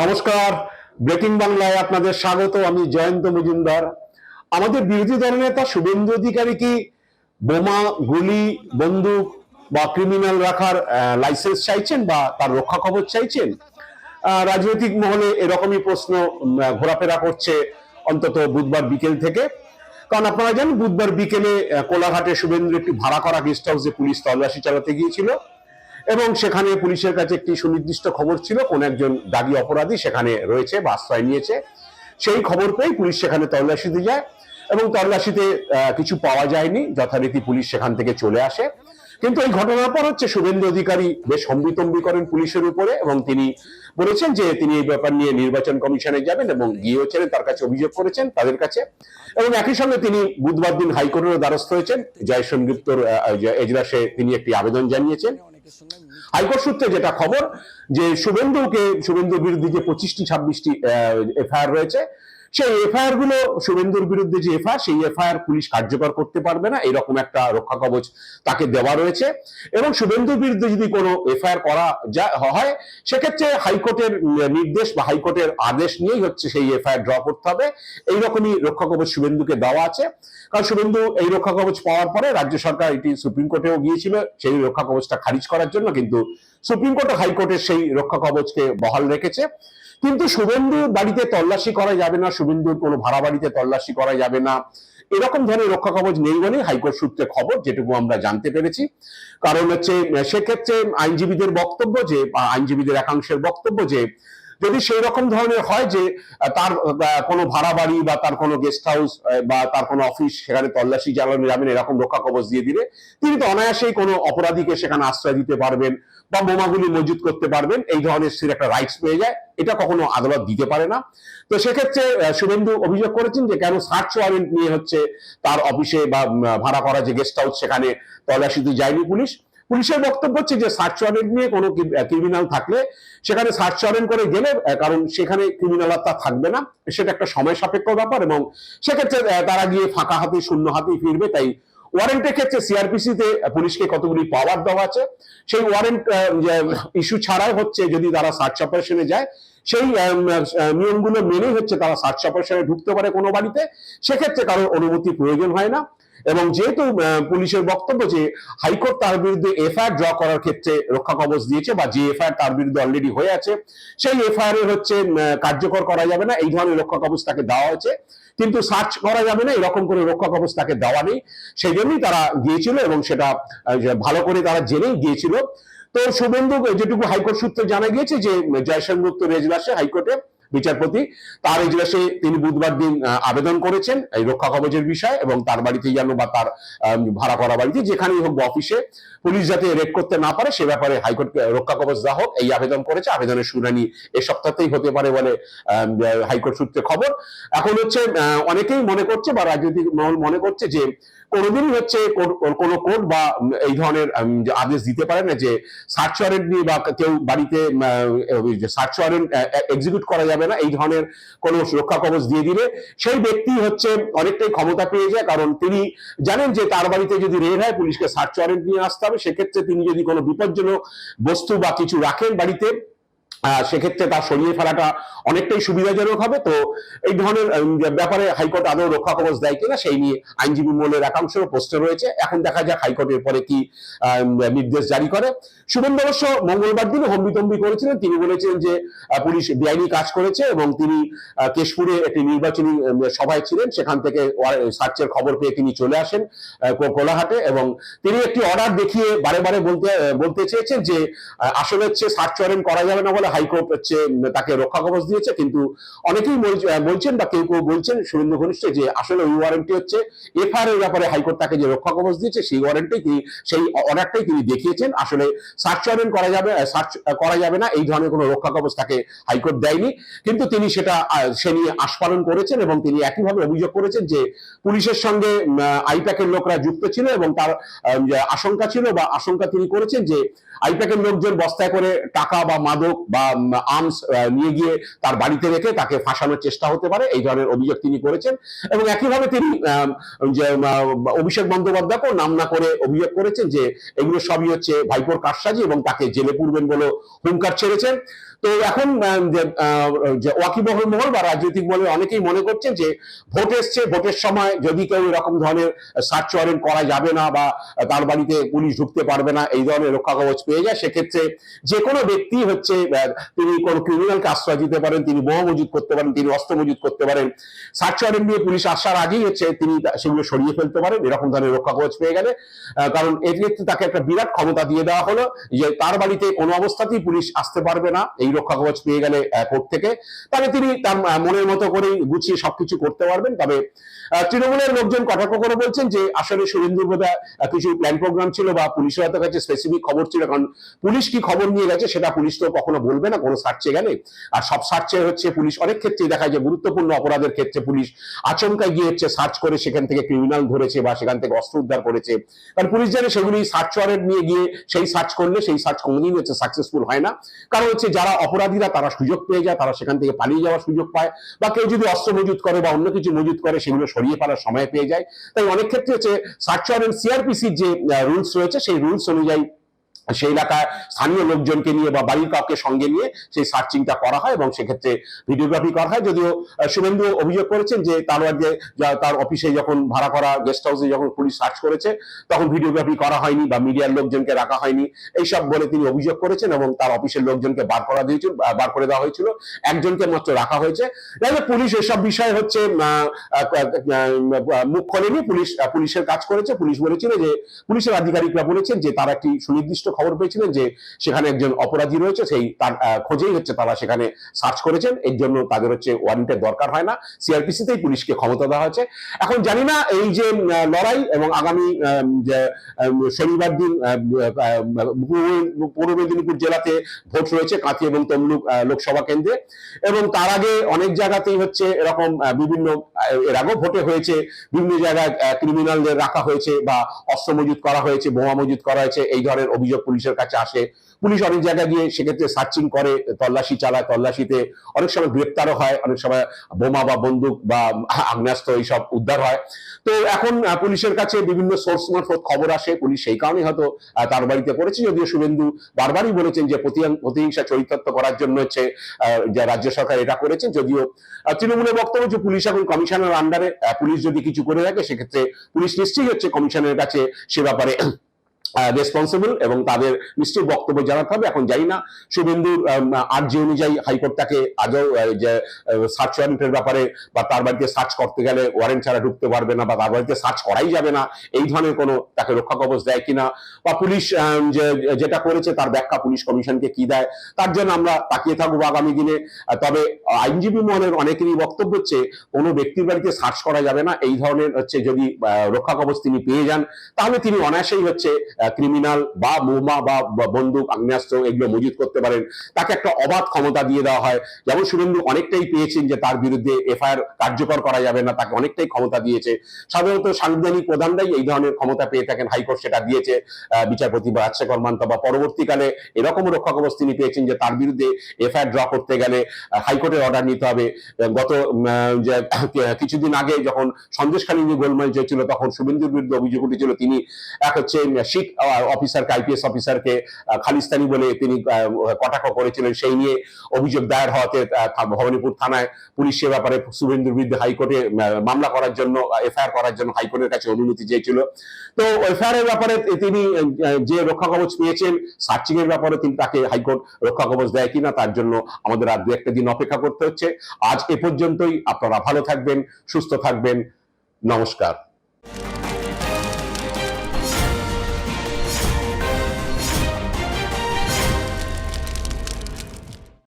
নমস্কার। ব্রেকিং বাংলায় আপনাদের স্বাগত, আমি জয়ন্ত মজুমদার। আমাদের বিরোধী দলনেতা শুভেন্দু অধিকারী কি বোমা, গুলি, বন্দুক বা ক্রিমিনাল রাখার লাইসেন্স চাইছেন বা তার রক্ষা খবর চাইছেন? রাজনৈতিক মহলে এরকমই প্রশ্ন ঘোরাফেরা করছে অন্তত বুধবার বিকেল থেকে। কারণ আপনারা জানেন, বুধবার বিকেলে কোলাঘাটে শুভেন্দু একটি ভাড়া করা গেস্ট হাউসে পুলিশ তল্লাশি চালাতে গিয়েছিল। এবং সেখানে পুলিশের কাছে একটি সুনির্দিষ্ট খবর ছিল, কোন একজন দাগি অপরাধী সেখানে রয়েছে বা আশ্রয় নিয়েছে। সেই খবর পেয়ে পুলিশ সেখানে তল্লাশিতে যায় এবং তল্লাশিতে কিছু পাওয়া যায়নি। যথারীতি পুলিশ সেখান থেকে চলে আসে। কিন্তু এই ঘটনার পর হচ্ছে শুভেন্দু অধিকারী বেশ হম্বিতম্বি করেন পুলিশের উপরে এবং তিনি বলেছেন যে তিনি এই ব্যাপার নিয়ে নির্বাচন কমিশনে যাবেন এবং গিয়েওছেন তার কাছে অভিযোগ করেছেন তাদের কাছে। এবং একই সঙ্গে তিনি বুধবার দিন হাইকোর্টের দ্বারস্থ হয়েছেন। জয় সঙ্গীপ্তর এজলাসে তিনি একটি আবেদন জানিয়েছেন। হাইকোর্ট সূত্রে যেটা খবর যে শুভেন্দুকে শুভেন্দুর বিরুদ্ধে যে পঁচিশটি ছাব্বিশটি এফআইআর রয়েছে সেই এফআইআরগুলো শুভেন্দুর বিরুদ্ধে যে এফআইআর সেই এফআইআর পুলিশ কার্যকর করতে পারবে না। এরকম একটা রক্ষা কবচ তাকে দেওয়া রয়েছে। এবং শুভেন্দুর বিরুদ্ধে যদি কোনো এফআইআর করা হয়, সেক্ষেত্রে হাইকোর্টের নির্দেশ বা হাইকোর্টের আদেশ নিয়েই হচ্ছে সেই এফআইআর ড্র করতে হবে। এইরকমই রক্ষা কবচ শুভেন্দুকে দেওয়া আছে। কারণ শুভেন্দু এই রক্ষা কবচ পাওয়ার পরে রাজ্য সরকার এটি সুপ্রিম কোর্টেও গিয়েছিল সেই রক্ষা কবচটা খারিজ করার জন্য। কিন্তু সুপ্রিম কোর্ট হাইকোর্টের সেই রক্ষা কবচকে বহাল রেখেছে। কিন্তু শুভেন্দুর বাড়িতে তল্লাশি করা যাবে না, শুভেন্দুর কোনো ভাড়া বাড়িতে তল্লাশি করা যাবে না। এরকম ধরনের রক্ষা কবচ নেই বলে হাইকোর্ট সূত্রে খবর, যেটুকু আমরা জানতে পেরেছি। কারণ হচ্ছে, সেক্ষেত্রে আইনজীবীদের বক্তব্য যে, আইনজীবীদের একাংশের বক্তব্য যে যদি সেই রকম ধরনের হয় যে তার কোনো ভাড়া বাড়ি বা তার কোনো গেস্ট হাউস বা তার কোনো অফিস সেখানে তল্লাশি চালানো যাবেন এরকম রক্ষা কবচ দিয়ে দিলে তিনি তো অনায়াসেই কোনো অপরাধীকে সেখানে আশ্রয় দিতে পারবেন বা বোমাগুলি মজুত করতে পারবেন, এই ধরনের সে একটা রাইটস পেয়ে যায়, এটা কখনো আদালত দিতে পারে না। তো সেক্ষেত্রে শুভেন্দু অভিযোগ করেছেন যে কেন সার্চ ওয়ারেন্ট নিয়ে হচ্ছে তার অফিসে বা ভাড়া করা যে গেস্ট হাউস সেখানে তল্লাশিতে যায়নি পুলিশ। পুলিশের বক্তব্য হচ্ছে যে সার্চ ওয়ারেন্ট নিয়ে কোনো ক্রিমিনাল থাকলে সেখানে সার্চ ওয়ারেন্ট করে গেলে কারণ সেখানে ক্রিমিনাল তা থাকবে না। সেটা একটা সময় সাপেক্ষ ব্যাপার এবং সেক্ষেত্রে তারা গিয়ে ফাঁকা হাতে, শূন্য হাতে ফিরবে। তাই ওয়ারেন্টের ক্ষেত্রে সিআরপিসি তে পুলিশকে কতগুলি পাওয়ার দেওয়া আছে? সেই ওয়ারেন্ট ইস্যু ছাড়াও হচ্ছে যদি তারা সার্চ অপারেশনে যায় সেই নিয়মগুলো মেনেই হচ্ছে তারা সার্চ অপারেশনে ঢুকতে পারে কোনো বাড়িতে, সেক্ষেত্রে কারোর অনুমতি প্রয়োজন হয় না। এবং যেহেতু পুলিশের বক্তব্য যে হাইকোর্ট তার বিরুদ্ধে এফআইআর ড্র করার ক্ষেত্রে রক্ষা কবচ দিয়েছে বা যে এফআইআর তার বিরুদ্ধে অলরেডি হয়ে আছে, সেই এফআইআর এর হচ্ছে কার্যকর করা যাবে না। এই ধরনের রক্ষা কবচ তাকে দেওয়া হয়েছে। কিন্তু সার্চ করা যাবে না, এরকম করে রক্ষা কবচ তাকে দেওয়া নেই। সেই জন্যই তারা গিয়েছিল এবং সেটা ভালো করে তারা জেনেই গিয়েছিল। তো শুভেন্দু যেটুকু হাইকোর্ট সূত্রে জানা গিয়েছে যে জয়সেন গুপ্তর এজলাসে হাইকোর্টে বিচারপতি, তার এজলাসে তিনি বুধবার দিন আবেদন করেছেন এই রক্ষা কবচের বিষয় এবং তার বাড়িতে যেন বা তার ভাড়া করা বাড়িতে যেখানেই হোক অফিসে পুলিশ যাতে রেড করতে না পারে সে ব্যাপারে হাইকোর্ট রক্ষা কবচ দেওয়া হোক এই আবেদন করেছে। আবেদনের শুনানি এ সপ্তাহতেই হতে পারে বলে হাইকোর্ট সূত্রে খবর। এখন হচ্ছে অনেকেই মনে করছে বা রাজনৈতিক মহল মনে করছে যে কোনোদিনই হচ্ছে কোনো কোর্ট বা এই ধরনের আদেশ দিতে পারে না যে সার্চ ওয়ারেন্ট নিয়ে বা কেউ বাড়িতে সার্চ ওয়ারেন্ট এক্সিকিউট করা যাবে না, এই ধরনের কোনো সুরক্ষা কবচ দিয়ে দিলে সেই ব্যক্তি হচ্ছে অনেকটাই ক্ষমতা পেয়ে যায়। কারণ তিনি জানেন যে তার বাড়িতে যদি রেড হয়, পুলিশকে সার্চ ওয়ারেন্ট নিয়ে আসতে হবে। সেক্ষেত্রে তিনি যদি কোনো বিপজ্জনক বস্তু বা কিছু রাখেন বাড়িতে সেক্ষেত্রে তা সরিয়ে ফেলাটা অনেকটাই সুবিধাজনক হবে। তো এই ধরনের ব্যাপারে হাইকোর্ট আদৌ রক্ষা কবচ দেয় কিনা সেই নিয়ে আইনজীবী মূলের একাংশেরও প্রশ্ন রয়েছে। এখন দেখা যাক হাইকোর্টের পরে কি নির্দেশ জারি করে। শুভেন্দু অবশ্য মঙ্গলবার দিনে হম্বিতম্বি করেছিলেন। তিনি বলেছিলেন যে পুলিশ বেআইনি কাজ করেছে এবং তিনি কেশপুরে একটি নির্বাচনী সভায় ছিলেন। সেখান থেকে সার্চের খবর পেয়ে তিনি চলে আসেন কোলাহাটে এবং তিনি একটি অর্ডার দেখিয়ে বারে বারে বলতে বলতে চেয়েছেন যে আসলে হচ্ছে সার্চ ওয়ারেন্ট করা যাবে না বলে হাইকোর্ট হচ্ছে, তাকে রক্ষা কবচ দিয়েছে, কিন্তু অনেকেই বলছেন বা কেউ কেউ বলছেন শুভেন্দু ঘনিষ্ঠ যে আসলে ওই ওয়ারেন্টটি হচ্ছে এফআইআর এর ব্যাপারে হাইকোর্ট তাকে যে রক্ষা কবচ দিয়েছে, সেই ওয়ারেন্টটাই তিনি, সেই অর্ডারটাই তিনি দেখিয়েছেন। আসলে সার্চ ওয়ারেন্ট করা যাবে সার্চ করা যাবে না, এই ধরনের কোনো রক্ষা কবচ তাকে হাইকোর্ট দেয়নি। কিন্তু তিনি সেটা সে নিয়ে আস্পালন করেছেন এবং তিনি একইভাবে অভিযোগ করেছেন যে পুলিশের সঙ্গে আইপ্যাকের লোকরা যুক্ত ছিল এবং তার আশঙ্কা ছিল বা আশঙ্কা তিনি করেছেন যে আইপ্যাকের লোকজন বস্তায় করে টাকা বা মাদক বা আর্মস নিয়ে গিয়ে তার বাড়িতে রেখে তাকে ফাঁসানোর চেষ্টা হতে পারে, এই ধরনের অভিযোগ তিনি করেছেন। এবং একইভাবে তিনি যে অভিষেক বন্দ্যোপাধ্যায়কেও নাম না করে অভিযোগ করেছেন যে এগুলো সবই হচ্ছে ভাইপোর কারসাজি এবং তাকে জেলে পুরবেন বলে হুঙ্কার ছেড়েছেন। তো এখন ওয়াকিবহল মহল বা রাজনৈতিক মহলে অনেকেই মনে করছেন যে ভোট এসছে, ভোটের সময় যদি কেউ এরকম ধরনের সার্চ ওয়ারেন্ট করা যাবে না বা তার বাড়িতে পুলিশ ঢুকতে পারবে না, এই ধরনের রক্ষা কবচ পেয়ে যায়, সেক্ষেত্রে যে কোনো ব্যক্তি হচ্ছে তিনি কোনো ক্রিমিনালকে আশ্রয় দিতে পারেন তিনি বোমা মজুদ করতে পারেন তিনি অস্ত্র মজুদ করতে পারেন। সার্চ ওয়ারেন্ট নিয়ে পুলিশ আসার আগেই হচ্ছে তিনি সেগুলো সরিয়ে ফেলতে পারেন এরকম ধরনের রক্ষা কবচ পেয়ে গেলে। কারণ এর ক্ষেত্রে তাকে একটা বিরাট ক্ষমতা দিয়ে দেওয়া হলো যে তার বাড়িতে কোনো অবস্থাতেই পুলিশ আসতে পারবে না এই রক্ষা কবচ পেয়ে গেলে কোর্ট থেকে। তবে তিনি তার মনের মতো করেই গুছিয়ে সবকিছু করতে পারবেন। তবে তৃণমূলের লোকজন কটাক্ষ করে বলছেন যে আসলে সুরেন্দ্র আহ, কিছু প্ল্যান প্রোগ্রাম ছিল বা পুলিশের কাছে স্পেসিফিক খবর ছিল কারণ পুলিশ কি খবর নিয়ে গেছে সেটা পুলিশ তো কখনো বলবে না, কোনো সার্চে গেলে। আর সব সার্চে হচ্ছে পুলিশ, অনেক ক্ষেত্রেই দেখা যায় গুরুত্বপূর্ণ অপরাধের ক্ষেত্রে পুলিশ আচমকা গিয়ে হচ্ছে সার্চ করে সেখান থেকে ক্রিমিনাল ধরেছে বা সেখান থেকে অস্ত্র উদ্ধার করেছে। কারণ পুলিশ জানে সেগুলি সার্চ ওয়ারেন্ট নিয়ে গিয়ে সেই সার্চ করলে সেই সার্চ কোনোদিন হচ্ছে সাকসেসফুল হয় না। কারণ হচ্ছে যারা অপরাধীরা তারা সুযোগ পেয়ে যায়, তারা সেখান থেকে পালিয়ে যাওয়ার সুযোগ পায়। বা কেউ যদি অস্ত্র মজুত করে বা অন্য কিছু মজুত করে, সেগুলো সরিয়ে ফেলার সময় পেয়ে যায়। তাই অনেক ক্ষেত্রে হচ্ছে সার্চ ওয়ারেন্ট সিআরপিসির যে রুলস রয়েছে, সেই রুলস অনুযায়ী সেই এলাকায় স্থানীয় লোকজনকে নিয়ে বা বাড়ির কাউকে সঙ্গে নিয়ে সেই সার্চিংটা করা হয় এবং সেক্ষেত্রে ভিডিওগ্রাফি করা হয়। যদিও শুভেন্দু অভিযোগ করেছেন যে তার যে তার অফিসে যখন ভাড়া করা গেস্ট হাউসে যখন পুলিশ সার্চ করেছে, তখন ভিডিওগ্রাফি করা হয়নি বা মিডিয়ার লোকজনকে রাখা হয়নি। এইসব বলে তিনি অভিযোগ করেছেন এবং তার অফিসের লোকজনকে বার করা দিয়েছিল বার করে দেওয়া হয়েছিল। একজনকে মাত্র রাখা হয়েছে। যাই পুলিশ এসব বিষয়ে হচ্ছে মুখ খোলেনি। পুলিশ পুলিশের কাজ করেছে। পুলিশ বলেছিল যে, পুলিশের আধিকারিকরা বলেছেন যে তারা একটি সুনির্দিষ্ট খবর পেয়েছিলেন যে সেখানে একজন অপরাধী রয়েছে, সেই তার খোঁজেই হচ্ছে তারা সেখানে সার্চ করেছেন। এর জন্য তাদের হচ্ছে ওয়ারেন্টের দরকার হয় না। সিআরপিসিতেই পুলিশকে ক্ষমতা দেওয়া হয়েছে। এখন জানি না এই যে লড়াই এবং আগামী শনিবার দিন পূর্ব- মেদিনীপুর জেলাতে ভোট রয়েছে কাঁথি এবং তমলুক লোকসভা কেন্দ্রে। এবং তার আগে অনেক জায়গাতেই হচ্ছে এরকম বিভিন্ন এর আগেও ভোটে হয়েছে। বিভিন্ন জায়গায় ক্রিমিনালদের রাখা হয়েছে বা অস্ত্র মজুত করা হয়েছে, বোমা মজুত করা হয়েছে, এই ধরনের অভিযোগ পুলিশের কাছে আসে। পুলিশ অনেক জায়গায় গিয়ে সেক্ষেত্রে সার্চিং করে, তল্লাশি চালায়, তল্লাশিতে অনেক সময় গ্রেপ্তারও হয়, অনেক সময় বোমা বা বন্দুক বা আগ্নেয়াস্ত্র এইসব উদ্ধার হয়। তো এখন পুলিশের কাছে বিভিন্ন সোর্স মারফত খবর আসে। পুলিশ সেই কারণে হয়তো তার বাড়িতে পড়েছে। যদিও শুভেন্দু বারবারই বলেছেন যে প্রতিহিংসা চরিতার্থ করার জন্য হচ্ছে রাজ্য সরকার এটা করেছেন। যদিও তৃণমূলের বক্তব্য যে পুলিশ এখন কমিশনের আন্ডারে পুলিশ যদি কিছু করে রাখে, সেক্ষেত্রে পুলিশ নিশ্চয়ই হচ্ছে কমিশনের কাছে সে ব্যাপারে রেসপন্সিবল এবং তাদের নিশ্চয়ই বক্তব্য জানাতে হবে। এখন জানি না, শুভেন্দুর আর্জি অনুযায়ী হাইকোর্ট তাকে আজও যে সার্চ ওয়ারেন্টের ব্যাপারে বা তার বাড়িতে সার্চ করতে গেলে ওয়ারেন্ট ছাড়া ঢুকতে পারবে না বা তার বাড়িতে সার্চ করাই যাবে না, এই ধরনের কোনো তাকে রক্ষা কবচ দেয় কিনা বা পুলিশ যেটা করেছে তার ব্যাখ্যা পুলিশ কমিশনকে কি দেয়, তার জন্য আমরা তাকিয়ে থাকব আগামী দিনে। তবে আইনজীবী মহলের অনেকেরই বক্তব্য হচ্ছে, কোনো ব্যক্তির বাড়িতে সার্চ করা যাবে না, এই ধরনের হচ্ছে যদি রক্ষা কবচ তিনি পেয়ে যান, তাহলে তিনি অনায়াসেই হচ্ছে ক্রিমিনাল বা বোমা বা বন্দুক, আগ্নেয়াস্ত্র এগুলো মজুত করতে পারেন। তাকে একটা অবাধ ক্ষমতা দিয়ে দেওয়া হয়। যেমন শুভেন্দু অনেকটাই পেয়েছেন যে তার বিরুদ্ধে এফআইআর কার্যকর করা যাবে না, তাকে অনেকটাই ক্ষমতা দিয়েছে। সাধারণত সাংবিধানিক প্রধানরাই এই ধরনের ক্ষমতা পেয়ে থাকেন, হাইকোর্ট সেটা দিয়েছে বিচারপতি বা রাজশেখর মান্তা বা পরবর্তীকালে এরকম রক্ষা কবচ তিনি পেয়েছেন যে তার বিরুদ্ধে এফআইআর ড্র করতে গেলে হাইকোর্টের অর্ডার নিতে হবে। গত যে কিছুদিন আগে যখন সন্দেশখালী নিয়ে গোলমাল তখন শুভেন্দুর বিরুদ্ধে অভিযোগ উঠেছিল, তিনি এক হচ্ছে শিখ অফিসারকে আইপিএস অফিসারকে খালিস্তানি বলে তিনি কটাক্ষ করেছিলেন। সেই নিয়ে অভিযোগ দায়ের হওয়াতে ভবানীপুর থানায় পুলিশ সে ব্যাপারে শুভেন্দুর বিরুদ্ধে হাইকোর্টে মামলা করার জন্য এফআইআর করার জন্য হাইকোর্টের কাছে অনুমতি চেয়েছিল। তো এফআইআর এর ব্যাপারে তিনি যে রক্ষা কবচ পেয়েছেন সার্চিং এর ব্যাপারে তিনি তাকে হাইকোর্ট রক্ষা কবচ দেয় কিনা, তার জন্য আমাদের আর দু একটা দিন অপেক্ষা করতে হচ্ছে। আজ এ পর্যন্তই, আপনারা ভালো থাকবেন, সুস্থ থাকবেন। নমস্কার।